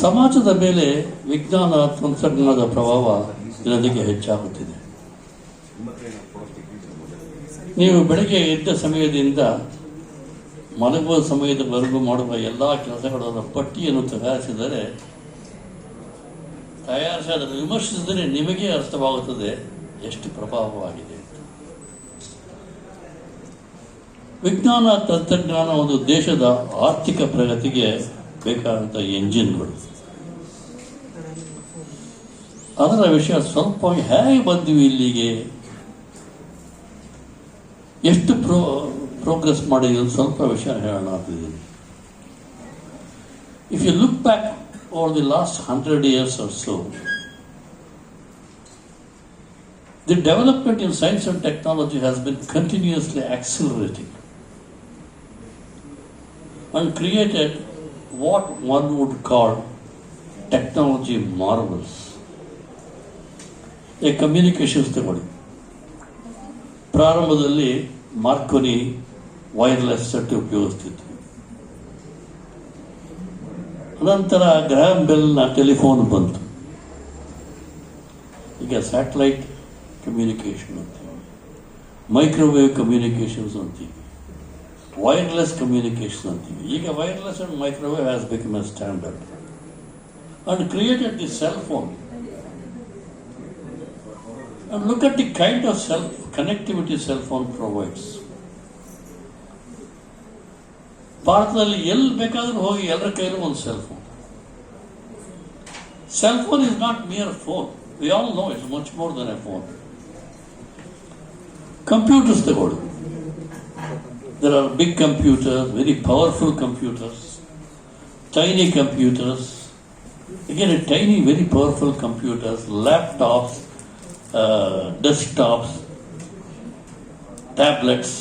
ಸಮಾಜದ ಮೇಲೆ ವಿಜ್ಞಾನ, ತಂತ್ರಜ್ಞಾನದ ಪ್ರಭಾವ ದಿನದಿಗೆ ಹೆಚ್ಚಾಗುತ್ತಿದೆ. ನೀವು ಬೆಳಗ್ಗೆ ಎದ್ದ ಸಮಯದಿಂದ ಮಲಗುವ ಸಮಯದವರೆಗೂ ಮಾಡುವ ಎಲ್ಲ ಕೆಲಸಗಳ ಪಟ್ಟಿಯನ್ನು ತಯಾರಿಸಿದರೆ, ತಯಾರಿಸಿ ಅದನ್ನು ವಿಮರ್ಶಿಸಿದರೆ ನಿಮಗೆ ಅರ್ಥವಾಗುತ್ತದೆ ಎಷ್ಟು ಪ್ರಭಾವವಾಗಿದೆ ಅಂತ. ವಿಜ್ಞಾನ ತಂತ್ರಜ್ಞಾನ ಒಂದು ದೇಶದ ಆರ್ಥಿಕ ಪ್ರಗತಿಗೆ ಬೇಕಾದಂಥ ಎಂಜಿನ್ಗಳು. ಅದರ ವಿಷಯ ಸ್ವಲ್ಪ ಹೇಗೆ ಬಂದಿವಿ ಇಲ್ಲಿಗೆ? ಎಷ್ಟು ಪ್ರೋ, ಪ್ರೋಗ್ರೆಸ್ ಮಾಡಿದ್ರು ಸ್ವಲ್ಪ ವಿಷಯ ಹೇಳೋಣ ಅಂತಿದ್ದೀನಿ if you look back over the last hundred years so the development in science and technology has been continuously accelerating. And created what one would call technology marvels. A communications ತಗೊಳ್ಳಿ ಪ್ರಾರಂಭದಲ್ಲಿ Marconi wireless set ಉಪಯೋಗಿಸ್ತಿತ್ತು ನಂತರ Graham ಬೆಲ್ನ telephone ಬಂತು. ಈಗ satellite communication ಅಂತೀವಿ. Microwave communications ಅಂತೀವಿ. Wireless communication ಅಂತೀವಿ ಈಗ wireless and microwave has become a standard and created the cell phone and look at the kind of cell connectivity cell phone provides ಭಾರತದಲ್ಲಿ ಎಲ್ಲಿ ಬೇಕಾದ್ರೂ ಹೋಗಿ ಎಲ್ಲರ ಕೈಲೂ ಒಂದು cell phone cell phone is not near phone we all know it's much more than a phone computers ತಗೊಳ್ಳಿ there are big computers very powerful computers tiny computers again tiny very powerful computers laptops uh, desktops tablets.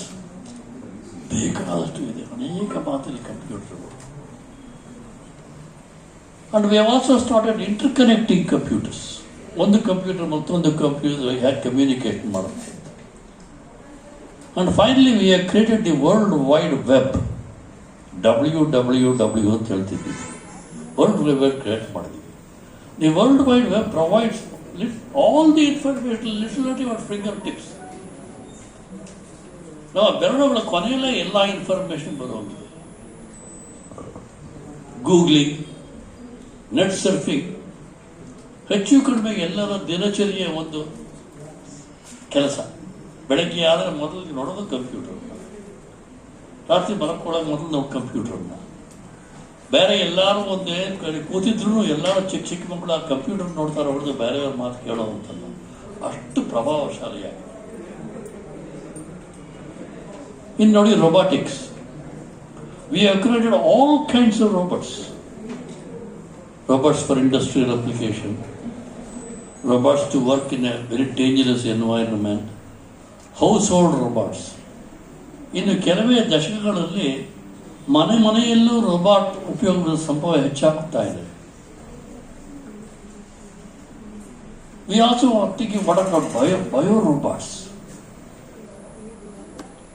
ಬೇಕಾದಷ್ಟು ಇದೆ ಅನೇಕ ಮಾತಲ್ಲಿ ಕಂಪ್ಯೂಟರ್ಗಳು and we have also started interconnecting computers ಒಂದು computer ಮತ್ತೊಂದು computer ಹ್ಯಾಕ್ communicate ಮಾಡುತ್ತೆ and finally we have created the world wide web W W W ಅಂತ ಹೇಳ್ತಿದ್ವಿ. ವರ್ಲ್ಡ್ ವೈಡ್ ವೆಬ್ ಕ್ರಿಯೇಟ್ ಮಾಡಿದ್ವಿ. The world wide web provides all the information literally our finger tips ನಾವು ಬೆರಳುಗಳ ಕೊನೆಯಲ್ಲೇ ಎಲ್ಲ ಇನ್ಫಾರ್ಮೇಶನ್ ಬರೋಗಿದೆ ಗೂಗ್ಲಿಂಗ್ ನೆಟ್ ಸರ್ಫಿಂಗ್ ಹೆಚ್ಚು ಕಡಿಮೆ ಎಲ್ಲರ ದಿನಚರಿಯ ಒಂದು ಕೆಲಸ. ಬೆಳಗ್ಗೆ ಆದರೆ ಮೊದಲು ನೋಡೋದು ಕಂಪ್ಯೂಟರ್ ರಾತ್ರಿ ಮಲಕ್ಕೊಳ್ಳೋದು ಮೊದಲು ನಾವು ಕಂಪ್ಯೂಟರ್ನ ಬೇರೆ ಎಲ್ಲರೂ ಒಂದೇ ಕಡೆ ಕೂತಿದ್ರು ಎಲ್ಲರೂ ಚಿಕ್ಕ ಚಿಕ್ಕ ಮಕ್ಕಳು ಆ ಕಂಪ್ಯೂಟರ್ ನೋಡ್ತಾರೆ ಹೊಡೆದು ಬೇರೆಯವ್ರ ಮಾತು ಕೇಳೋವಂಥದ್ದು ಅಷ್ಟು ಪ್ರಭಾವಶಾಲಿಯಾಗಿದೆ. ಇನ್ನು ನೋಡಿ robotics we have created all kinds of robots robots for industrial application robots to work in a very dangerous environment, household robots. ಇನ್ನು ಕೆಲವೇ ದಶಕಗಳಲ್ಲಿ ಮನೆ ಮನೆಯಲ್ಲೂ ರೋಬಾಟ್ ಉಪಯೋಗದ ಸಂಭವ ಹೆಚ್ಚಾಗುತ್ತಾ ಇದೆ. We also thinking what are bio bio robots.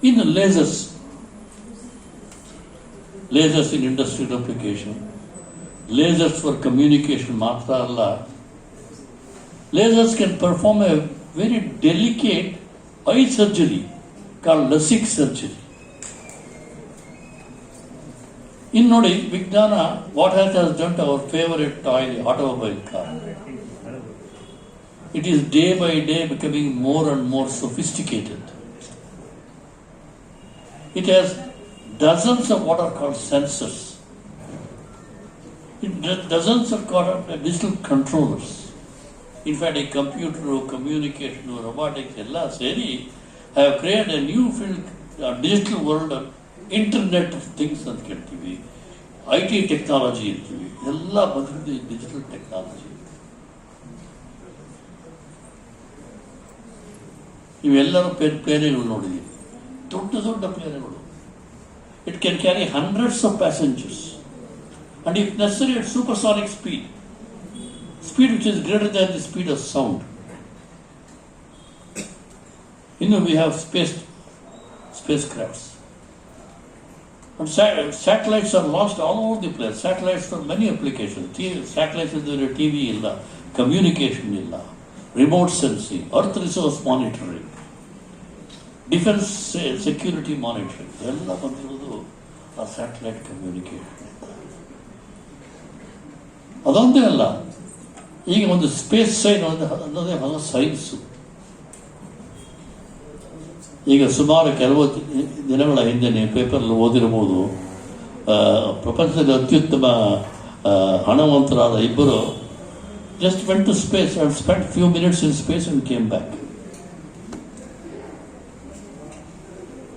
ಇನ್ನು lasers. Lasers in industrial application lasers for communication ಮಾತ್ರ ಅಲ್ಲ. lasers can perform a very delicate eye surgery called LASIK surgery. In Nodi, Vignana, what has, has done to our favorite toy, automobile car? It is day by day becoming more and more sophisticated. It has dozens of what are called sensors, it dozens of uh, digital controllers in fact ಈ computer communication robotics ಎಲ್ಲ ಸೇರಿ have create a new field digital world internet of things ಅಂತ ಕೇಳ್ತೀವಿ. I T technology ಇರ್ತೀವಿ ಎಲ್ಲ ಬಂದಿದ್ದು digital technology ನೀವೆಲ್ಲರೂ ಪೇ ಪ್ಲೇನೆಗಳು ನೋಡಿದ್ದೀವಿ. ದೊಡ್ಡ ದೊಡ್ಡ ಪ್ಲೇನೆಗಳು it can carry hundreds of passengers and if necessary it supersonic speed speed which is greater than the speed of sound. You know, we have space spacecrafts. And sa- satellites are lost all over the place. Satellites for many applications. T- satellites ಇದ್ದರೆ T V ಇಲ್ಲ communication ಇಲ್ಲ remote sensing earth resource monitoring defence security monitoring ಎಲ್ಲ ಬಂದಿರೋದು ಆ satellite communication ಅದೊಂದೇ ಅಲ್ಲ ಈಗ ಒಂದು ಸ್ಪೇಸ್ ಸೈನ್ ಅನ್ನೋದೇ ಹೊಸ ಸೈನ್ಸು ಈಗ ಸುಮಾರು ಕೆಲವು ದಿನಗಳ ಹಿಂದೆ ಪೇಪರಲ್ಲಿ ಓದಿರ್ಬೋದು ಪ್ರಪಂಚದ ಅತ್ಯುತ್ತಮ ಹಣವಂತರಾದ ಇಬ್ಬರು just went to space and spend few minutes in space and came back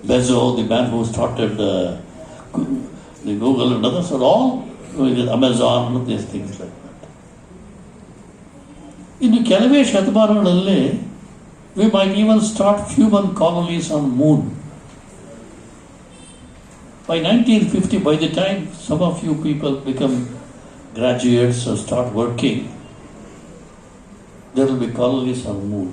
Bezos, the man who started uh, the Google and others are all Amazon these things. ಇನ್ನು ಕೆಲವೇ ಶತಮಾನಗಳಲ್ಲಿ we might even start human colonies on moon By 1950, by the time some of you people become graduates or start working, there will be colonies on moon.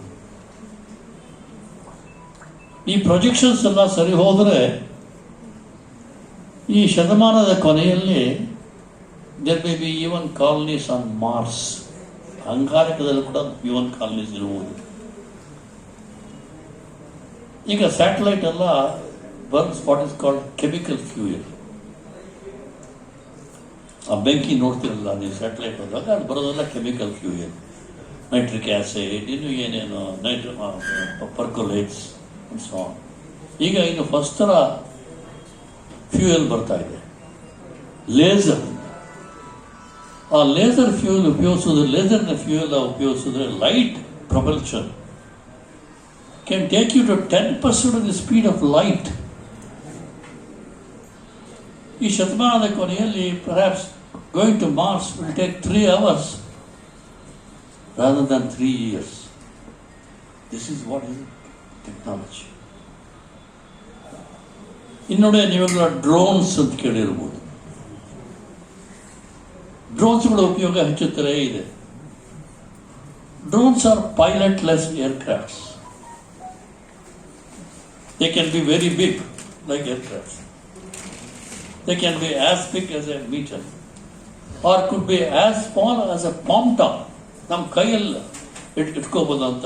ಈ projections ಎಲ್ಲ ಸರಿ ಹೋದರೆ ಈ ಶತಮಾನದ ಕೊನೆಯಲ್ಲಿ there may be even colonies on Mars ಅಂಗಾರಕದಲ್ಲಿ ಕೂಡ Yuvan colonies ಇರುವುದು ಈಗ ಸ್ಯಾಟಲೈಟ್ ಎಲ್ಲ burns what is called chemical fuel. ಆ ಬೆಂಕಿ ನೋಡ್ತಿರಲ್ಲ ನೀವು ಸ್ಯಾಟಲೈಟ್ ಬಂದಾಗ ಅದು ಬರೋದೆಲ್ಲ ಕೆಮಿಕಲ್ ಫ್ಯೂಯಲ್. ನೈಟ್ರಿಕ್ ಆಸಿಡ್, ಇನ್ನು ಏನೇನು ನೈಟ್ರಿ ಪರ್ಕೋಲೇಟ್ಸ್ ಸೊ ಈಗ ಇನ್ನು ಫಸ್ಟ್ ಥರ ಫ್ಯೂಯಲ್ ಬರ್ತಾ ಇದೆ. ಲೇಸರ್. ಆ ಲೇಸರ್ ಫ್ಯೂಯಲ್ ಉಪಯೋಗಿಸಿದ್ರೆ ಲೇಸರ್ನ fuel ಉಪಯೋಗಿಸಿದ್ರೆ light propulsion can take you to ten percent of the speed of light ಈ ಶತಮಾನದ ಕೊನೆಯಲ್ಲಿ perhaps going to Mars will take three hours rather than three years. This is what is technology. ಇನ್ನೊಡೆ ನೀವೆಲ್ಲ drones ಅಂತ ಕೇಳಿರ್ಬೋದು ಡ್ರೋನ್ಸ್ಗಳ ಉಪಯೋಗ ಹೆಚ್ಚುತ್ತಲೇ ಇದೆ. Drones are pilotless aircrafts they can be very big like aircrafts they can be as big as a meter or could be as small as a palm top ನಮ್ಮ ಕೈಯಲ್ಲಿ it ಇಟ್ಕೋಬೋದಂತ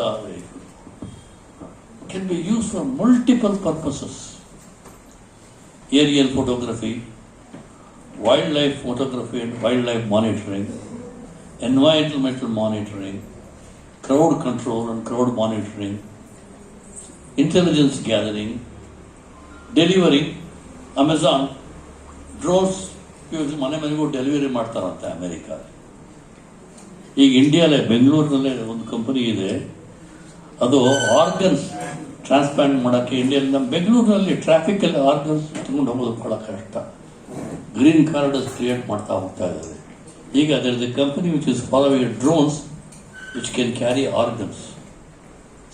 can be use for multiple purposes aerial photography wildlife photography and wildlife monitoring environmental monitoring crowd control and crowd monitoring intelligence gathering delivery Amazon drones ಇವತ್ತು ಮನೆ ಮನೆಗೂ delivery ಮಾಡ್ತಾರಂತೆ America ಈಗ ಇಂಡಿಯಾಲೇ ಬೆಂಗಳೂರಿನಲ್ಲೇ ಒಂದು company ಇದೆ. ಅದು ಆರ್ಗನ್ಸ್ ಟ್ರಾನ್ಸ್ಪ್ಲಾಂಟ್ ಮಾಡೋಕ್ಕೆ ಇಂಡಿಯಲ್ಲಿ ನಮ್ಮ ಬೆಂಗಳೂರಿನಲ್ಲಿ ಟ್ರಾಫಿಕಲ್ಲಿ ಆರ್ಗನ್ಸ್ ತಗೊಂಡು ಹೋಗೋದು ಭಾಳ ಕಷ್ಟ. ಗ್ರೀನ್ ಕಾರ್ಡರ್ಸ್ ಕ್ರಿಯೇಟ್ ಮಾಡ್ತಾ ಹೋಗ್ತಾ ಇದ್ದಾರೆ. ಈಗ ಅದರ the company which is following drones which can carry organs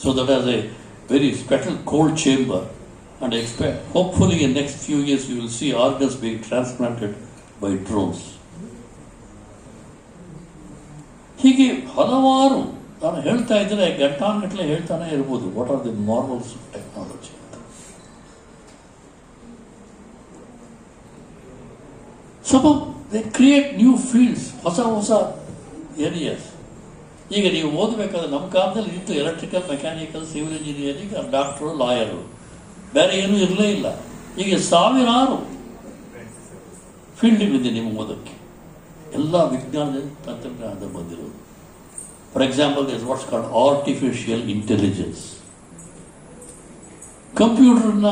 so that as a very special cold chamber and expect hopefully in next few years you will see organs being transplanted by drones ಹೀಗೆ ಹಲವಾರು ನಾನು ಹೇಳ್ತಾ ಇದ್ರೆ ಗಂಟಾನ್ಗಟ್ಟಲೆ ಹೇಳ್ತಾನೆ ಇರ್ಬೋದು. What are the marvels technology some they create new fields ಹೊಸ ಹೊಸ ಏರಿಯಾಸ್ ಈಗ ನೀವು ಓದಬೇಕಾದ್ರೆ ನಮ್ಮ ಕಾಲದಲ್ಲಿ ಇತ್ತು electrical mechanical civil engineering doctor lawyer ಬೇರೆ ಏನೂ ಇರಲೇ ಇಲ್ಲ. ಈಗ ಸಾವಿರಾರು ಫೀಲ್ಡ್ ಇದೆ ನಿಮ್ಗೆ ಓದೋಕ್ಕೆ. ಎಲ್ಲ ವಿಜ್ಞಾನ ತಂತ್ರಜ್ಞಾನದ ಬಂದಿರೋದು. For example is what's called artificial intelligence ಕಂಪ್ಯೂಟರ್ನ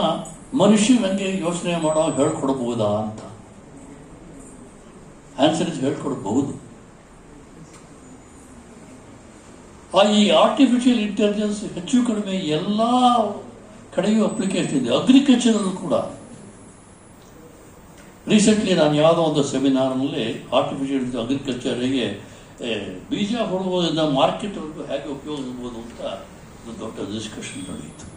ಮನುಷ್ಯ ನನಗೆ ಯೋಚನೆ ಮಾಡೋ ಹೇಳ್ಕೊಡ್ಬೋದಾ ಅಂತ. ಆನ್ಸರ್ ಹೇಳ್ಕೊಡ್ಬಹುದು ಆ ಈ ಆರ್ಟಿಫಿಷಿಯಲ್ ಇಂಟೆಲಿಜೆನ್ಸ್ ಹೆಚ್ಚು ಕಡಿಮೆ ಎಲ್ಲ ಕಡೆಯೂ ಅಪ್ಲಿಕೇಶನ್ ಇದೆ. ಅಗ್ರಿಕಲ್ಚರಲ್ಲೂ ಕೂಡ. ರೀಸೆಂಟ್ಲಿ ನಾನು ಯಾವುದೋ ಒಂದು ಸೆಮಿನಾರ್ನಲ್ಲಿ ಆರ್ಟಿಫಿಷಿಯಲ್ ಅಗ್ರಿಕಲ್ಚರಿಗೆ ಬೀಜ ಹೊಡುವುದರಿಂದ ಮಾರ್ಕೆಟ್ವರೆಗೂ ಹೇಗೆ ಉಪಯೋಗಿಸ್ಬೋದು ಅಂತ ಒಂದು ದೊಡ್ಡ ಡಿಸ್ಕಷನ್ ನಡೆಯಿತು.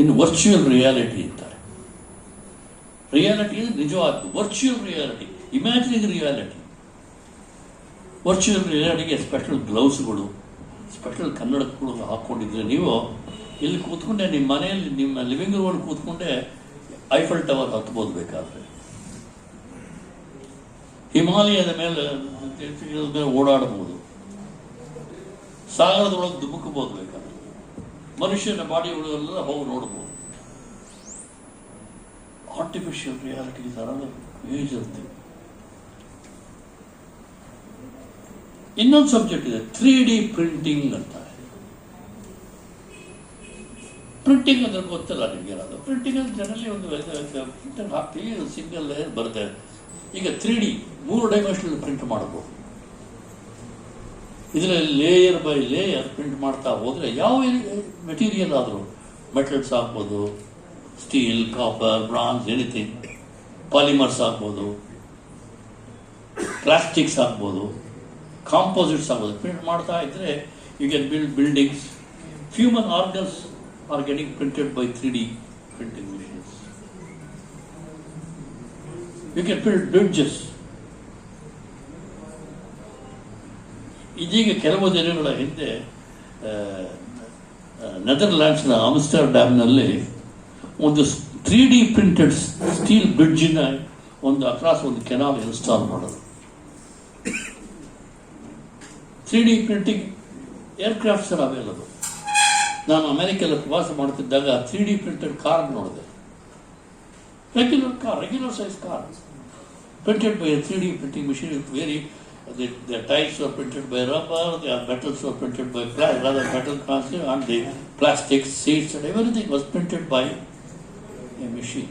ಇನ್ನು ವರ್ಚುವಲ್ ರಿಯಾಲಿಟಿ ಅಂತಾರೆ. Reality ನಿಜವಾದ್ದು virtual reality imagining reality virtual ರಿಯಾಲಿಟಿಗೆ special ಗ್ಲೌಸ್ಗಳು ಸ್ಪೆಷಲ್ ಕನ್ನಡಕಗಳು ಹಾಕ್ಕೊಂಡಿದ್ರೆ ನೀವು ಇಲ್ಲಿ ಕೂತ್ಕೊಂಡೆ, ನಿಮ್ಮ ಮನೆಯಲ್ಲಿ, ನಿಮ್ಮ ಲಿವಿಂಗ್ ರೂಮಲ್ಲಿ ಕೂತ್ಕೊಂಡೆ ಐಫಲ್ ಟವರ್ ಹತ್ಬೋದು ಬೇಕಾದ್ರೆ. ಹಿಮಾಲಯದ ಮೇಲೆ ಮೇಲೆ ಓಡಾಡಬಹುದು ಸಾಗರದೊಳಗೆ ಧುಮುಕಬಹುದು ಬೇಕಾದ್ರೆ. ಮನುಷ್ಯನ ಬಾಡಿ ಒಳಗೆಲ್ಲ ಹೋಗಿ ಆರ್ಟಿಫಿಷಿಯಲ್ ರಿಯಾಲಿಟಿ ಥರ ಯೂಸ್ thing. ಇನ್ನೊಂದು ಸಬ್ಜೆಕ್ಟ್ ಇದೆ ತ್ರೀ ಡಿ ಪ್ರಿಂಟಿಂಗ್ ಅಂತ. ಪ್ರಿಂಟಿಂಗ್ ಅಂದ್ರೆ ಗೊತ್ತಲ್ಲ ನಿಮಗೆ ಅದು ಪ್ರಿಂಟಿಂಗ್ ಅಂದ್ರೆ ಜನರಲಿ ಒಂದು ಪ್ರಿಂಟರ್ ಹಾಕ್ತೀವಿ ಸಿಂಗಲ್ ಲೇಯರ್ ಬರುತ್ತೆ. ಈಗ ತ್ರೀ ಡಿ ಮೂರು ಡೈಮೆನ್ಷನಲ್ ಪ್ರಿಂಟ್ ಮಾಡಬಹುದು ಇದರಲ್ಲಿ ಲೇಯರ್ ಬೈ ಲೇಯರ್ ಪ್ರಿಂಟ್ ಮಾಡ್ತಾ ಹೋದರೆ ಯಾವ ಮೆಟೀರಿಯಲ್ ಆದರೂ ಮೆಟಲ್ಸ್ ಹಾಕ್ಬೋದು steel copper bronze anything polymers ಆಗ್ಬೋದು. ಪ್ಲಾಸ್ಟಿಕ್ಸ್ ಆಗ್ಬೋದು. ಕಾಂಪೋಸಿಟ್ಸ್ ಆಗ್ಬೋದು. ಪ್ರಿಂಟ್ ಮಾಡ್ತಾ ಇದ್ರೆ you can build buildings human organs are getting printed by three D printing machines you can build bridges ಇದೀಗ ಕೆಲವು ದಿನಗಳ ಹಿಂದೆ ನೆದರ್ಲ್ಯಾಂಡ್ಸ್ನ ಆಮ್ಸ್ಟರ್ ಡ್ಯಾಮ್ನಲ್ಲಿ ಒಂದು ತ್ರೀ ಡಿ ಪ್ರಿಂಟೆಡ್ ಸ್ಟೀಲ್ ಬ್ರಿಡ್ಜಿನ ಒಂದು ಅಕ್ರಾಸ್ ಒಂದು ಕೆನಾಲ್ ಇನ್ಸ್ಟಾಲ್ ಮಾಡೋದು three D printing aircrafts are available ನಾನು ಅಮೆರಿಕದಲ್ಲಿ ಪ್ರವಾಸ ಮಾಡ್ತಿದ್ದಾಗ ತ್ರೀ ಡಿ ಪ್ರಿಂಟೆಡ್ ಕಾರ್ ನೋಡಿದೆ regular car regular size car printed by a 3D printing machine with very the, the types were printed by rubber, the metals were printed by pla- rather metal casting and the plastic seats and everything was printed by a machine.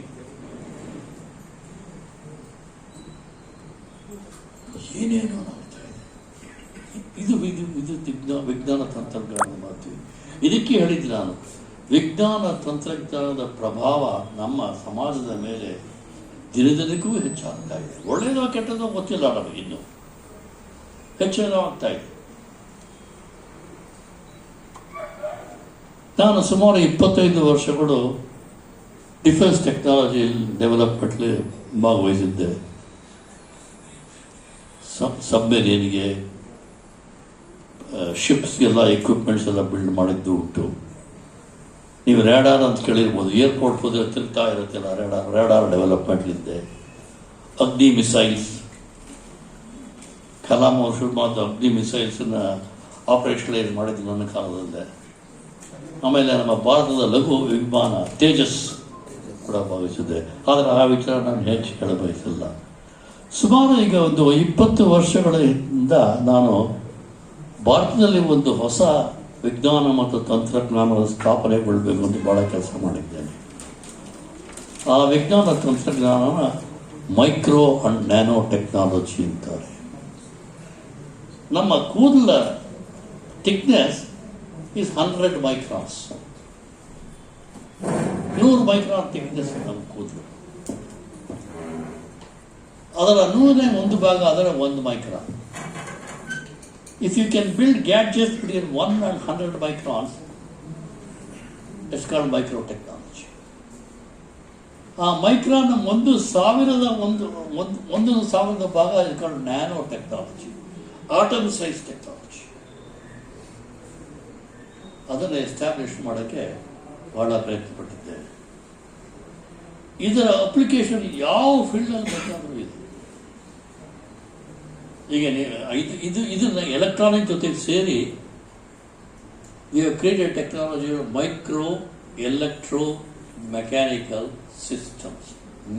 ಏನೇನೋ ಆಗ್ತಾ ಇದೆ. ಇದು ಇದು ಇದು ವಿಜ್ಞಾನ ವಿಜ್ಞಾನ ತಂತ್ರಜ್ಞಾನದ ಮಾತು. ಇದಕ್ಕೆ ಹೇಳಿದ್ದು ನಾನು, ವಿಜ್ಞಾನ ತಂತ್ರಜ್ಞಾನದ ಪ್ರಭಾವ ನಮ್ಮ ಸಮಾಜದ ಮೇಲೆ ದಿನದಿನಕ್ಕೂ ಹೆಚ್ಚಾಗ್ತಾ ಇದೆ. ಒಳ್ಳೆಯದೋ ಕೆಟ್ಟದೋ ಗೊತ್ತಿಲ್ಲ ನಮಗೆ ಇನ್ನು. ಹೆಚ್ಚೇನೋ ಆಗ್ತಾ ಇದೆ. ನಾನು ಸುಮಾರು ಇಪ್ಪತ್ತೈದು ವರ್ಷಗಳು ಡಿಫೆನ್ಸ್ ಟೆಕ್ನಾಲಜಿ ಡೆವಲಪ್ಮೆಂಟ್ಲಿ ಭಾಗವಹಿಸಿದ್ದೆ. ಸಬ್ಮೆರೀನ್ಗೆ ಶಿಪ್ಸ್ಗೆಲ್ಲ ಎಕ್ವಿಪ್ಮೆಂಟ್ಸ್ ಎಲ್ಲ ಬಿಲ್ಡ್ ಮಾಡಿದ್ದು ಉಂಟು. ನೀವು ರ್ಯಾಡಾರ್ ಅಂತ ಕೇಳಿರ್ಬೋದು. ಏರ್ಪೋರ್ಟ್ ಹೋದರೆ ತಿರ್ತಾ ಇರುತ್ತಲ್ಲ ರ್ಯಾಡಾರ್ ರ್ಯಾಡಾರ್ ಡೆವಲಪ್ಮೆಂಟ್ಲಿದ್ದೆ ಅಗ್ನಿ ಮಿಸೈಲ್ಸ್ ಕಲಾಂ ಅವರು ಶುರು ಮಾಡಿದ ಅಗ್ನಿ ಮಿಸೈಲ್ಸನ್ನು ಆಪರೇಷನಲೈಸ್ ಮಾಡಿದ್ದು ನನ್ನ ಕಾಲದಲ್ಲೇ. ಆಮೇಲೆ ನಮ್ಮ ಭಾರತದ ಲಘು ವಿಮಾನ ತೇಜಸ್. ಕೂಡ ಭಾವಿಸಿದೆ ಆದರೆ ಆ ವಿಚಾರ ನಾನು ಹೆಚ್ಚು ಹೇಳಬಯಸಿಲ್ಲ ಸುಮಾರು ಈಗ ಒಂದು ಇಪ್ಪತ್ತು ವರ್ಷಗಳ ಹಿಂದ ನಾನು ಭಾರತದಲ್ಲಿ ಒಂದು ಹೊಸ ವಿಜ್ಞಾನ ಮತ್ತು ತಂತ್ರಜ್ಞಾನದ ಸ್ಥಾಪನೆಗೊಳ್ಬೇಕು ಅಂತ ಭಾಳ ಕೆಲಸ ಮಾಡಿದ್ದೇನೆ. ಆ ವಿಜ್ಞಾನ ತಂತ್ರಜ್ಞಾನನ ಮೈಕ್ರೋ ಅಂಡ್ ನ್ಯಾನೋ ಟೆಕ್ನಾಲಜಿ ಅಂತಾರೆ. ನಮ್ಮ ಕೂದಲ ಥಿಕ್ನೆಸ್ ಈಸ್ ಹಂಡ್ರೆಡ್ ಮೈಕ್ರಾನ್ಸ್. ನೂರು ಮೈಕ್ರಾನ್ ಸರ್ ನಮ್ಮ ಕೂದಲು. ಅದರ ನೂರನೇ ಒಂದು ಭಾಗ ಅದರ ಒಂದು micron If you can build gadgets between 1 and 100 microns it's micro technology ಆ ಮೈಕ್ರಾನ್ ಒಂದು ಸಾವಿರದ ಒಂದು ಒಂದು ಒಂದು ಸಾವಿರದ ಭಾಗ ಇಟ್ಕೊಂಡು nano technology atom size technology ಅದನ್ನು ಎಸ್ಟಾಬ್ಲಿಷ್ ಮಾಡೋಕ್ಕೆ ಭಾಳ ಪ್ರಯತ್ನ ಪಟ್ಟಿದ್ದೇನೆ ಇದರ ಅಪ್ಲಿಕೇಶನ್ ಯಾವ ಫೀಲ್ಡಲ್ಲಿ ಬೇಕಾದರೂ ಇದೆ. ಈಗ ಇದು ಇದು, ಇದನ್ನು ಎಲೆಕ್ಟ್ರಾನಿಕ್ ಜೊತೆಗೆ ಸೇರಿ ನೀವು created technology micro electro mechanical systems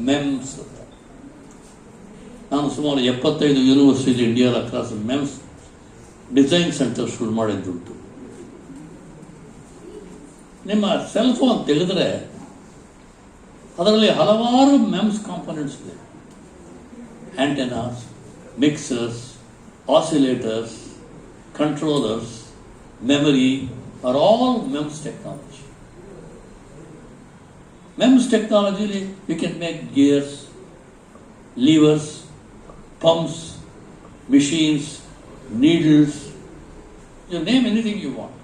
MEMS ಅಂತ. ನಾನು ಸುಮಾರು ಎಪ್ಪತ್ತೈದು ಯೂನಿವರ್ಸಿಟಿ ಇಂಡಿಯಾದ ಅಕ್ರಾಸ್ ಮೆಮ್ಸ್ ಡಿಸೈನ್ ಸೆಂಟರ್ ಶುರು ಮಾಡಿದ್ದುಂಟು. ನಿಮ್ಮ ಸೆಲ್ಫೋನ್ ತೆಗೆದ್ರೆ ಅದರಲ್ಲಿ ಹಲವಾರು ಮೆಮ್ಸ್ ಕಾಂಪೊನೆಂಟ್ಸ್ ಇದೆ antennas mixers, oscillators, controllers, memory are all MEMS technology. MEMS technology, you can make gears, levers, pumps, machines, needles, you name anything you want.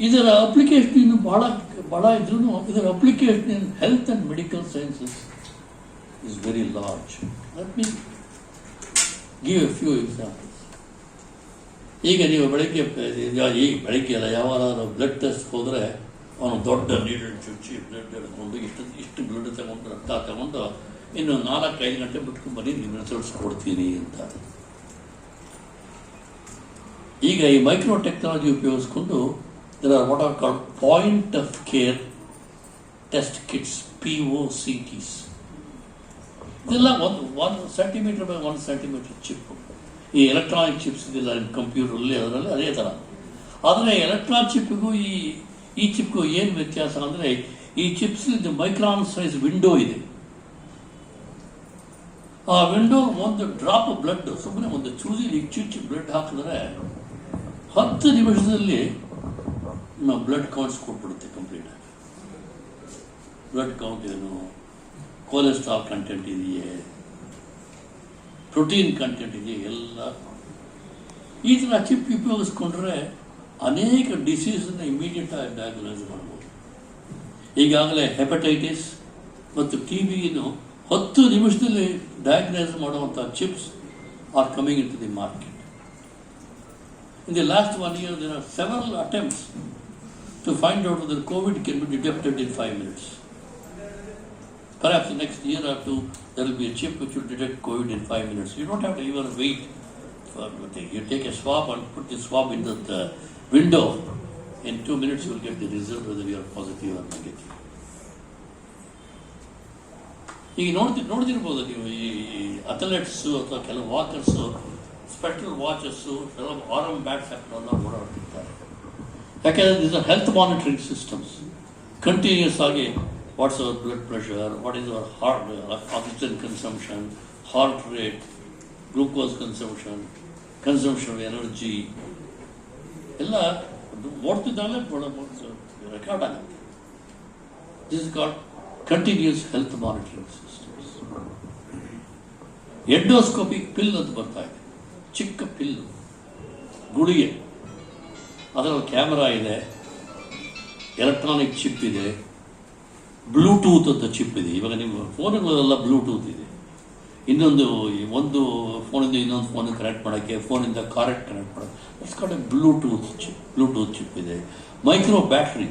ಇದರ application ಇನ್ನು ಬಹಳ ಬಹಳ ಇದ್ರೂ ಇದರ application in health and medical sciences is very large that mean give a few examples ಈಗ ನೀವು ಬೆಳಗ್ಗೆ, ಈಗ ಬೆಳಗ್ಗೆ ಅಲ್ಲ ಯಾವಾಗಾದ್ರೂ ಬ್ಲಡ್ ಟೆಸ್ಟ್ ಹೋದರೆ ಅವನು ದೊಡ್ಡ ನೀಡಲ್ ಚುಚ್ಚಿ ಬ್ಲಡ್ ಹಿಡ್ಕೊಂಡು ಇಷ್ಟು ಇಷ್ಟು ಬ್ಲಡ್ ತಗೊಂಡು ರಕ್ತ ತಗೊಂಡು ಇನ್ನು ನಾಲ್ಕೈದು ಗಂಟೆ ಬಿಟ್ಕೊಂಡು ಬನ್ನಿ ನಿಮ್ಮ ರಿಸಲ್ಟ್ಸ್ ಕೊಡ್ತೀನಿ ಅಂತ. ಈಗ ಈ ಮೈಕ್ರೋ ಟೆಕ್ನಾಲಜಿ ಉಪಯೋಗಿಸ್ಕೊಂಡು ಇದರ what are called point of care test kits P O C Ts ಇದೆಲ್ಲ ಒಂದು one centimetre by one centimetre chip ಈ ಎಲೆಕ್ಟ್ರಾನಿಕ್ ಚಿಪ್ಸ್ ಇದೆಲ್ಲ ಕಂಪ್ಯೂಟರಲ್ಲಿ ಅದರಲ್ಲಿ ಅದೇ ಥರ ಆದರೆ ಎಲೆಕ್ಟ್ರಾನಿಕ್ ಚಿಪ್ಪಿಗೂ ಈ ಈ ಚಿಪ್ಗೂ ಏನು ವ್ಯತ್ಯಾಸ ಅಂದರೆ, ಈ ಚಿಪ್ಸ್ ಮೈಕ್ರಾನ್ ಸೈಜ್ ವಿಂಡೋ ಇದೆ. ಆ ವಿಂಡೋ ಒಂದು ಡ್ರಾಪ್ ಬ್ಲಡ್ ಸುಮ್ಮನೆ ಒಂದು ಚೂಸಿ ಚುಚ್ಚಿ ಬ್ಲಡ್ ಹಾಕಿದ್ರೆ ಹತ್ತು ನಿಮಿಷದಲ್ಲಿ ನಾವು ಬ್ಲಡ್ ಕೌಂಟ್ಸ್ ಕೊಟ್ಬಿಡುತ್ತೆ ಕಂಪ್ಲೀಟ್ ಆಗಿ. ಬ್ಲಡ್ ಕೌಂಟ್ ಏನು? ಕೊಲೆಸ್ಟ್ರಾಲ್ ಕಂಟೆಂಟ್ ಇದೆಯೇ? ಪ್ರೋಟೀನ್ ಕಂಟೆಂಟ್ ಇದೆಯೇ? ಎಲ್ಲ ಈ ಥರ ಚಿಪ್ ಉಪಯೋಗಿಸ್ಕೊಂಡ್ರೆ ಅನೇಕ ಡಿಸೀಸನ್ನ ಇಮಿಡಿಯೇಟ್ ಆಗಿ ಡಯಾಗ್ನೋಸ್ ಮಾಡ್ಬೋದು. ಈಗಾಗಲೇ ಹೆಪಟೈಟಿಸ್ ಮತ್ತು ಟಿ ಬಿಯನ್ನು ಹತ್ತು ನಿಮಿಷದಲ್ಲಿ ಡಯಾಗ್ನೈಸ್ ಮಾಡುವಂಥ chips are coming in to the market in the last one year there are several attempts To find out their covid can be detected in five minutes Perhaps the next year or two, there will be a chip which will detect COVID in five minutes. You don't have to even wait for the thing. You take a swab and put the swab in the, the window. In two minutes, you will get the result whether you are positive or negative. ಈಗ ನೋಡ್ತಿ ನೋಡ್ತಿರ್ಬೋದು ನೀವು ಈ ಅಥ್ಲೆಟ್ಸು ಅಥವಾ ಕೆಲವು ವಾಕರ್ಸು spectral watches ಕೆಲವು ಆರಮ್ ಬ್ಯಾಟ್ಸ್ ಹಾಕೊಂಡು ಓಡಾಡ್ತಿರ್ತಾರೆ ಯಾಕೆಂದರೆ this are health monitoring systems continuous ಆಗಿ what's our blood pressure what is our heart oxygen consumption heart rate glucose consumption consumption energy ಎಲ್ಲ ಓಡ್ತಿದ್ದಾಗಲೇ ರೆಕಾರ್ಡ್ ಆಗುತ್ತೆ. This is called continuous health monitoring systems endoscopic pill ಅಂತ ಬರ್ತಾ ಇದೆ. ಚಿಕ್ಕ pill ಗುಳಿಗೆ. ಅದರಲ್ಲಿ ಕ್ಯಾಮ್ರಾ ಇದೆ. ಎಲೆಕ್ಟ್ರಾನಿಕ್ ಚಿಪ್ ಇದೆ. ಬ್ಲೂಟೂತ್ ಅಂತ ಚಿಪ್ ಇದೆ. ಇವಾಗ ನಿಮ್ಮ ಫೋನ್ಗಳೆಲ್ಲ ಬ್ಲೂಟೂತ್ ಇದೆ. ಇನ್ನೊಂದು ಒಂದು ಫೋನಿಂದ ಇನ್ನೊಂದು ಫೋನ್ ಕನೆಕ್ಟ್ ಮಾಡೋಕ್ಕೆ, ಫೋನಿಂದ ಕಾರೆಕ್ಟ್ ಕನೆಕ್ಟ್ ಮಾಡೋಕ್ಕೆ it's called Bluetooth chip Bluetooth chip ಇದೆ. Micro battery.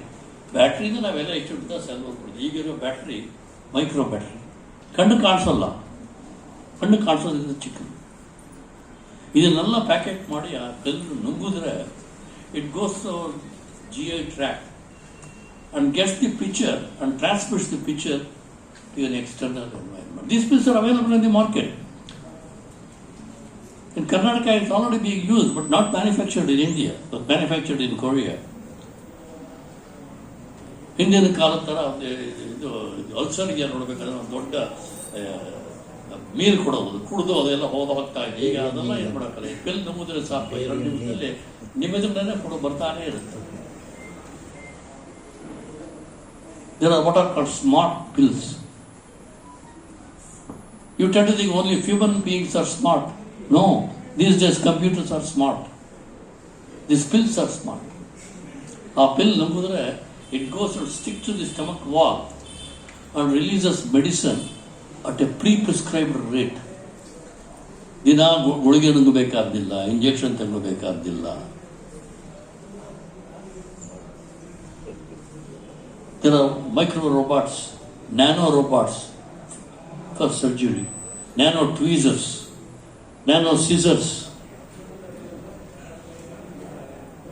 ಬ್ಯಾಟ್ರಿಯಿಂದ ನಾವೆಲ್ಲ ಹೆಚ್ಚು ಸೆಲ್ ಕೊಡ್ತೀವಿ. ಈಗಿರೋ ಬ್ಯಾಟ್ರಿ ಮೈಕ್ರೋ ಬ್ಯಾಟ್ರಿ. ಕಣ್ಣು ಕಾಣಿಸಲ್ಲ. ಕಣ್ಣು ಕಾಣಿಸೋದ್ರಿಂದ ಚಿಕ್ಕ ಇದನ್ನೆಲ್ಲ ಪ್ಯಾಕೆಟ್ ಮಾಡಿ ಆ ಕಲ್ಲು ನುಂಗಿದ್ರೆ It goes G I track and gets the picture and transmits the picture to an external environment. These pills are available in the market. In Karnataka, it's already being used, but not manufactured in India, but manufactured in Korea. ಹಿಂದಿನ ಕಾಲದ ಥರ ಒಂದು ಇದು ಅಲ್ಸರ್ಗೆ ನೋಡ್ಬೇಕಾದ್ರೆ ಒಂದು ದೊಡ್ಡ ಮೀರು ಕೊಡೋದು ಕುಡಿದು ಅದೆಲ್ಲ ಹೋದ ಹೋಗ್ತಾ ಇದೆ ಈಗ ಅದೆಲ್ಲ ಏನು ಮಾಡೋಕ್ಕಲ್ಲ ಈ ಪಿಲ್ ನಂಬುದ್ರೆ ಸಾಕು ಎರಡು ನಿಮಿಷದಲ್ಲಿ ನಿಮ್ಮೆದುರಿನೇ ಕೊಡು, ಬರ್ತಾನೆ ಇರುತ್ತೆ. There are what are called smart pills you tend to only human beings are smart no these days computers are smart this pills are smart ಆ pill ನಂಬಿದ್ರೆ it goes to stick to the stomach wall and releases medicine at a pre prescribed rate ದಿನ ಗುಳಿಗೆ ನುಂಗಬೇಕಾದಿಲ್ಲ injection ತಗೊಳ್ಬೇಕಾದಿಲ್ಲ There are micro robots, nano robots surgery, nano tweezers, nano scissors.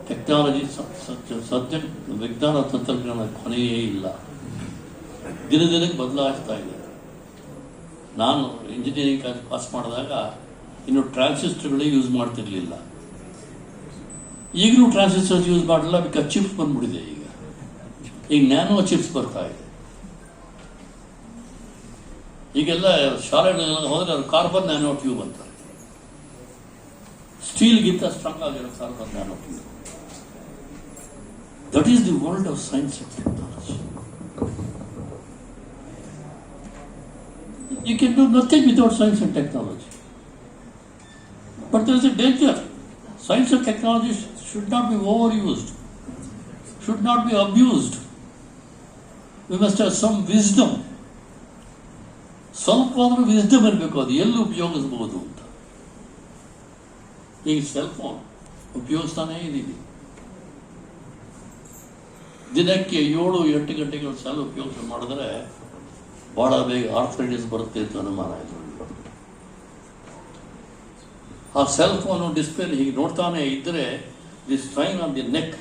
Technology ಸದ್ಯ ವಿಜ್ಞಾನ ತಂತ್ರಜ್ಞಾನ ಕೊನೆಯೇ ಇಲ್ಲ. ದಿನ ದಿನಕ್ಕೆ ಬದಲಾಯಿಸ್ತಾ ಇದೆ. ನಾನು ಇಂಜಿನಿಯರಿಂಗ್ ಪಾಸ್ ಮಾಡಿದಾಗ ಇನ್ನು ಟ್ರಾನ್ಸಿಸ್ಟರ್ಗಳೇ ಯೂಸ್ ಮಾಡ್ತಿರಲಿಲ್ಲ. ಈಗಲೂ ಟ್ರಾನ್ಸಿಸ್ಟರ್ಸ್ ಯೂಸ್ ಮಾಡಲ್ಲ ಬಿಕಾಸ್ ಚಿಪ್ಸ್ ಬಂದ್ಬಿಟ್ಟಿದೆ ಈಗ. ಈಗ ನ್ಯಾನೋ ಚಿಪ್ಸ್ ಬರ್ತಾ ಇದೆ ಈಗೆಲ್ಲ ಶಾಲೆಗಳೆಲ್ಲ ಹೋದ್ರೆ ಅದು ಕಾರ್ಬನ್ ನ್ಯಾನೋ ಟ್ಯೂಬ್ ಅಂತಾರೆ ಸ್ಟೀಲ್ಗಿಂತ ಸ್ಟ್ರಾಂಗ್ ಆಗಿರೋ carbon nano tube that is the world of science and technology You can do nothing without science and technology. But there is a danger. Science and technology sh- should not be overused, should not be abused. We must have some wisdom. ಸ್ವಲ್ಪ ಆದ್ರೂ wisdom ಇರಬೇಕು ಅದು ಎಲ್ಲಿ ಉಪಯೋಗಿಸ್ಬೋದು ಅಂತ. ಈಗ cell phone ಉಪಯೋಗಿಸ್ತಾನೇ ಇದ್ದೀವಿ. ದಿನಕ್ಕೆ ಏಳು, ಎಂಟು ಗಂಟೆಗಳ ಸಾಲ ಉಪಯೋಗ ಮಾಡಿದ್ರೆ ಭಾಳ ಬೇಗ ಆರ್ಥರೈಟಿಸ್ ಬರುತ್ತೆ ಅಂತ ಅನುಮಾನ ಆಯಿತು ಆ ಸೆಲ್ ಫೋನು ಡಿಸ್ಪ್ಲೇ ಹೀಗೆ ನೋಡ್ತಾನೆ ಇದ್ದರೆ the strain on the neck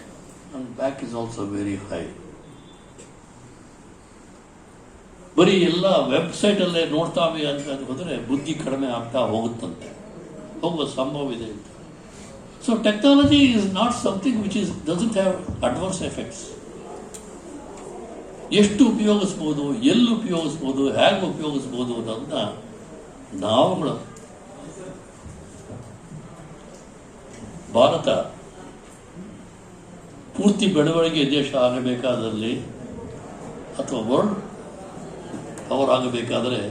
and back is also very high ಬರೀ ಎಲ್ಲ ವೆಬ್ಸೈಟಲ್ಲೇ ನೋಡ್ತಾವೆ ಅಂತ ಹೋದರೆ ಬುದ್ಧಿ ಕಡಿಮೆ ಆಗ್ತಾ ಹೋಗುತ್ತಂತೆ. ಹೋಗುವ ಸಂಭವ ಇದೆ ಅಂತ. So technology is not something which is doesn't have adverse effects ಎಷ್ಟು ಉಪಯೋಗಿಸ್ಬೋದು, ಎಲ್ಲಿ ಉಪಯೋಗಿಸ್ಬೋದು, ಹೇಗೆ ಉಪಯೋಗಿಸ್ಬೋದು ಅನ್ನೋದನ್ನ ನಾವುಗಳು ಭಾರತ ಪೂರ್ತಿ ಬೆಳವಣಿಗೆ ದೇಶ ಆಗಬೇಕಾದಲ್ಲಿ ಅಥವಾ ವರ್ಲ್ಡ್ ಪವರ್ ಆಗಬೇಕಾದರೆ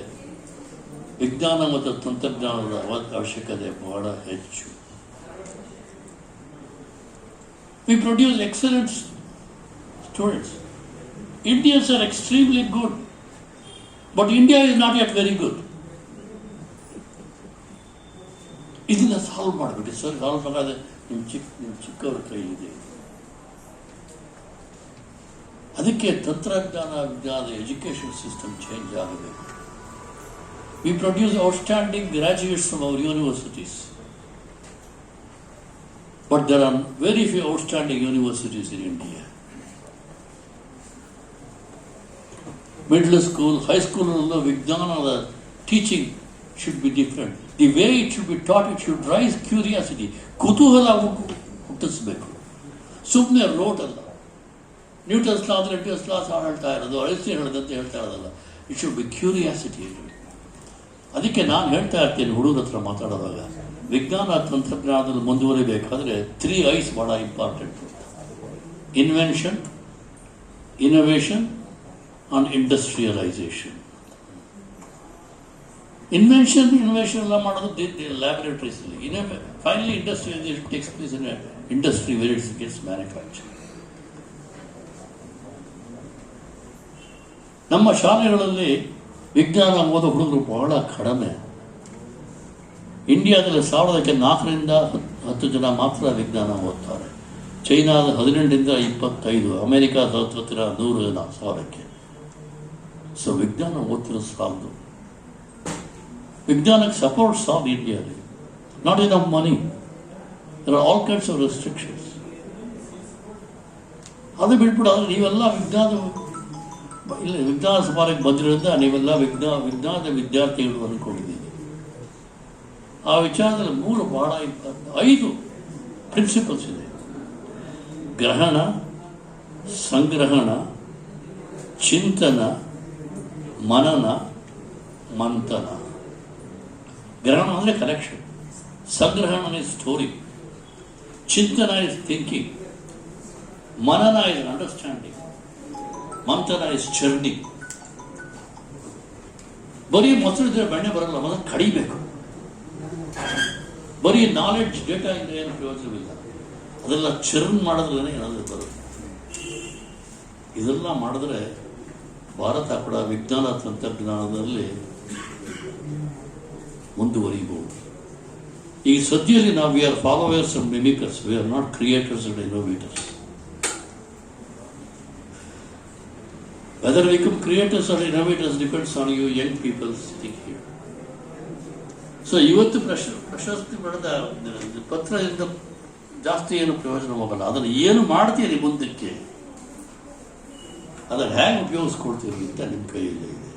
ವಿಜ್ಞಾನ ಮತ್ತು ತಂತ್ರಜ್ಞಾನದ ಅವ- ಅವಶ್ಯಕತೆ ಬಹಳ ಹೆಚ್ಚು. We produce excellent students Indians are extremely good but India is not yet very good ಇದನ್ನ ಸಾಲ್ವ್ ಮಾಡಬೇಕು ಸರ್ ಸಾಲ್ವ್ ಮಾಡೋದು ನಿಮ್ಮ ಚಿಕ್ಕ ನಿಮ್ಮ ಚಿಕ್ಕವ್ರ ಇದೆ ಅದಕ್ಕೆ ತಂತ್ರಜ್ಞಾನ, ವಿಜ್ಞಾನ ಎಜುಕೇಶನ್ ಸಿಸ್ಟಮ್ ಚೇಂಜ್ ಆಗಬೇಕು. We produce outstanding graduates from our universities but there are very few outstanding universities in India middle school ಹೈಸ್ಕೂಲಲ್ಲೂ ವಿಜ್ಞಾನದ teaching should be different the way it should be taught it should raise curiosity ಕುತೂಹಲ ಹುಟ್ಟು- ಹುಟ್ಟಿಸ್ಬೇಕು. ಸುಮ್ಮನೆ wrote ಅಲ್ಲ. Newton's ಲಾ ಅಂದರೆ Newton's ಲಾ ಹೇಳ್ತಾ ಇರೋದು? ಅಳಿಸಿ ಹೇಳ್ದಂತೆ ಹೇಳ್ತಾ ಇರೋದಲ್ಲ. ಇಟ್ ಶುಡ್ ಬಿ ಕ್ಯೂರಿಯಾಸಿಟಿ ಅದಕ್ಕೆ ನಾನು ಹೇಳ್ತಾ ಇರ್ತೀನಿ ಹುಡುಗರ ಹತ್ರ ಮಾತಾಡೋದಾಗ ವಿಜ್ಞಾನ ತಂತ್ರಜ್ಞಾನದಲ್ಲಿ ಮುಂದುವರಿಬೇಕಾದ್ರೆ ತ್ರೀ ಐಸ್ ಭಾಳ important invention innovation on industrialisation invention invention ಎಲ್ಲ ಮಾಡೋದು ಲ್ಯಾಬೊರೇಟರೀಸಲ್ಲಿ ಇನ್ನೊಮ್ಮೆ finally industrialisation takes place in industry where it's gets manufacture ನಮ್ಮ ಶಾಲೆಗಳಲ್ಲಿ ವಿಜ್ಞಾನ ಓದೋ ಹುಡುಗರು ಬಹಳ ಕಡಿಮೆ. ಇಂಡಿಯಾದಲ್ಲಿ ಸಾವಿರದಕ್ಕೆ ನಾಲ್ಕರಿಂದ ಹತ್- ಹತ್ತು ಜನ ಮಾತ್ರ ವಿಜ್ಞಾನ ಓದ್ತಾರೆ. ಚೈನಾದ ಹದಿನೆಂಟರಿಂದ ಇಪ್ಪತ್ತೈದು, ಅಮೆರಿಕಾದ ಹತ್ತು ಹತ್ತಿರ ನೂರು ಜನ ಸಾವಿರಕ್ಕೆ. ಸೊ ವಿಜ್ಞಾನ ಓದ್ತಿರೋ ಸಾಲದು. ವಿಜ್ಞಾನಕ್ಕೆ ಸಪೋರ್ಟ್ ಸಾಲ್ ಇಂಡಿಯಾದಲ್ಲಿ. Not enough money there are all kinds of restrictions ಅದು ಅದು ನೀವೆಲ್ಲ ವಿಜ್ಞಾನ ಇಲ್ಲ, ವಿಜ್ಞಾನ ಸಮಾರಕ್ಕೆ ಬಂದಿರೋದ್ರಿಂದ ನೀವೆಲ್ಲ ವಿಜ್ಞಾ, ವಿಜ್ಞಾನದ ವಿದ್ಯಾರ್ಥಿಗಳು ಅಂದ್ಕೊಂಡಿದ್ದೀನಿ ಆ ವಿಚಾರದಲ್ಲಿ ಮೂರು ಬಹಳ ಐದು ಪ್ರಿನ್ಸಿಪಲ್ಸ್ ಇದೆ. ಗ್ರಹಣ, ಸಂಗ್ರಹಣ, ಚಿಂತನ, ಮನನ, ಮಂಥನ. ಗ್ರಹಣ ಅಂದರೆ ಕಲೆಕ್ಷನ್ ಸಂಗ್ರಹಣ ಇಸ್ ಸ್ಟೋರಿ ಚಿಂತನ ಇಸ್ ಥಿಂಕಿಂಗ್ ಮನನ ಇಸ್ ಅಂಡರ್ಸ್ಟ್ಯಾಂಡಿಂಗ್ ಮಂಥನ ಇಸ್ ಚರ್ನಿಂಗ್ ಬರೀ ಮೊಸರು ಇದ್ರೆ ಬೆಣ್ಣೆ ಬರಲ್ಲ ಮೊದಲು ಕಡಿಬೇಕು. ಬರೀ ನಾಲೆಡ್ಜ್ ಡೇಟಾ ಇಂದ ಏನು ಪ್ರಯೋಜನವಿಲ್ಲ. ಅದೆಲ್ಲ ಚರ್ನ್ ಮಾಡಿದ್ರೆ ಏನಾದರೂ ಬರುತ್ತೆ. ಇದೆಲ್ಲ ಮಾಡಿದ್ರೆ ಭಾರತ ಕೂಡ ವಿಜ್ಞಾನ ತಂತ್ರಜ್ಞಾನದಲ್ಲಿ ಮುಂದುವರಿಬಹುದು. ಈ ಸದ್ಯದಲ್ಲಿ ನಾವು we are followers and mimickers we are not creators and innovators Whether become creators or innovators depends on you young people sitting here. So ಇವತ್ತು ಪ್ರಶ, ಪ್ರಶಸ್ತಿ ಪಡೆದ ಪತ್ರದಿಂದ ಜಾಸ್ತಿ ಏನು ಪ್ರಯೋಜನ ಹೋಗಲ್ಲ. ಅದನ್ನು ಏನು ಮಾಡ್ತೀರಿ ಮುಂದಕ್ಕೆ? ಅದನ್ನು ಹೇಗೆ ಉಪಯೋಗಿಸ್ಕೊಡ್ತೀರಿ ಅಂತ ನಿಮ್ಮ ಕೈಯಲ್ಲಿ ಇದೆ.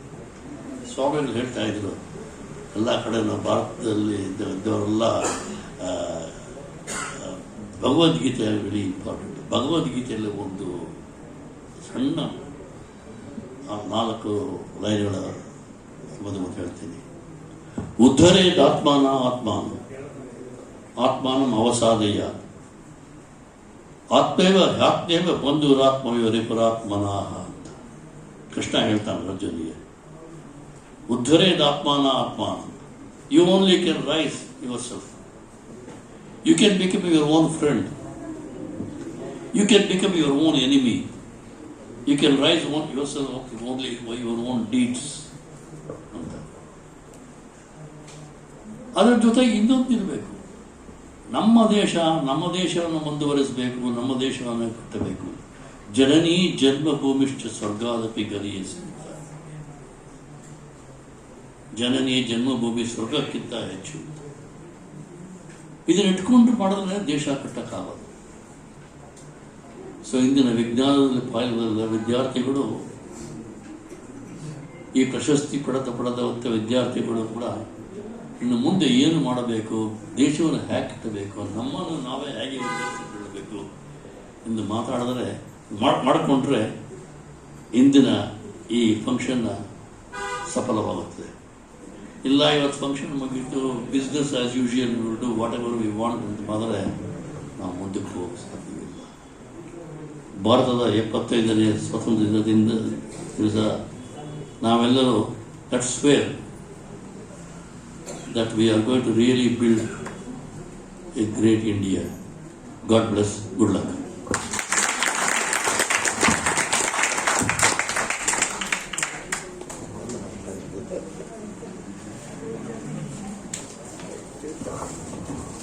ಸ್ವಾಮಿಗಳು ಹೇಳ್ತಾ ಇದ್ರು, ಎಲ್ಲ ಕಡೆ ನಾವು ಭಾರತದಲ್ಲಿ ಇದ್ದ- ಇದ್ದವರೆಲ್ಲ ಭಗವದ್ಗೀತೆ ವೆರಿ ಇಂಪಾರ್ಟೆಂಟ್ ಭಗವದ್ಗೀತೆಯಲ್ಲಿ ಒಂದು ಸಣ್ಣ ಆ ನಾಲ್ಕು ಲೈನ್ಗಳ ಒಂದು ಮಾತು ಹೇಳ್ತೀನಿ ಉದ್ಧರೇದ್ ಆತ್ಮಾನ ಆತ್ಮಾನ ಆತ್ಮಾನಂ ಅವಸಾದೆಯ ಆತ್ಮೇವ ಆತ್ಮೇವ ಬಂಧುರಾತ್ಮವೇ ರಿಪುರಾತ್ಮನಾಹ ಅಂತ ಕೃಷ್ಣ ಹೇಳ್ತಾನೆ ಅರ್ಜುನಿಗೆ ಉದ್ಧರೇದ್ ಆತ್ಮಾನ ಆತ್ಮಾನ you only can rise yourself you can become your own friend you can become your own enemy you can raise own yourself only your own deeds ಅಂತ ಅದರ ಜೊತೆಗೆ ಇನ್ನೊಂದು ಇರಬೇಕು. ನಮ್ಮ ದೇಶ, ನಮ್ಮ ದೇಶವನ್ನು ಮುಂದುವರಿಸಬೇಕು, ನಮ್ಮ ದೇಶವನ್ನು ಕಟ್ಟಬೇಕು. ಜನನೀ ಜನ್ಮಭೂಮಿಶ್ಚ ಸ್ವರ್ಗಾದಪಿ ಗರಿಯಸಿ ಜನನೀ ಜನ್ಮಭೂಮಿ ಸ್ವರ್ಗಕ್ಕಿಂತ ಹೆಚ್ಚು. ಇದನ್ನ ಇಟ್ಕೊಂಡು ಮಾಡಿದ್ರೆ ದೇಶ ಕಟ್ಟಕ್ಕಾಗದು ಸೊ ಇಂದಿನ ವಿಜ್ಞಾನದಲ್ಲಿ ಪಾಲ್ಗೊಳ್ಳ ವಿದ್ಯಾರ್ಥಿಗಳು, ಈ ಪ್ರಶಸ್ತಿ ಪಡೆದ ಪಡೆದಂಥ ವಿದ್ಯಾರ್ಥಿಗಳು ಕೂಡ ಇನ್ನು ಮುಂದೆ ಏನು ಮಾಡಬೇಕು, ದೇಶವನ್ನು ಹೇಗೆ ಕಟ್ಟಬೇಕು ನಮ್ಮನ್ನು ನಾವೇ ಹೇಗೆ ಕೊಳ್ಳಬೇಕು ಎಂದು ಮಾತಾಡಿದ್ರೆ ಮಾಡ್- ಮಾಡಿಕೊಂಡ್ರೆ ಇಂದಿನ ಈ ಫಂಕ್ಷನ್ನ ಸಫಲವಾಗುತ್ತದೆ. ಇಲ್ಲ, ಇವತ್ತು ಫಂಕ್ಷನ್ ಮುಗಿತು business as usual whatever we want ಅಂತ ಮಾಡಿದ್ರೆ ನಾವು ಮುಂದಕ್ಕೆ ಸಾಧ್ಯವಿಲ್ಲ ಭಾರತದ ಎಪ್ಪತ್ತೈದನೇ ಸ್ವಾತಂತ್ರ್ಯ ದಿನದಿಂದ ದಿವಸ ನಾವೆಲ್ಲರೂ that swear that we are going to really build a great India God bless good luck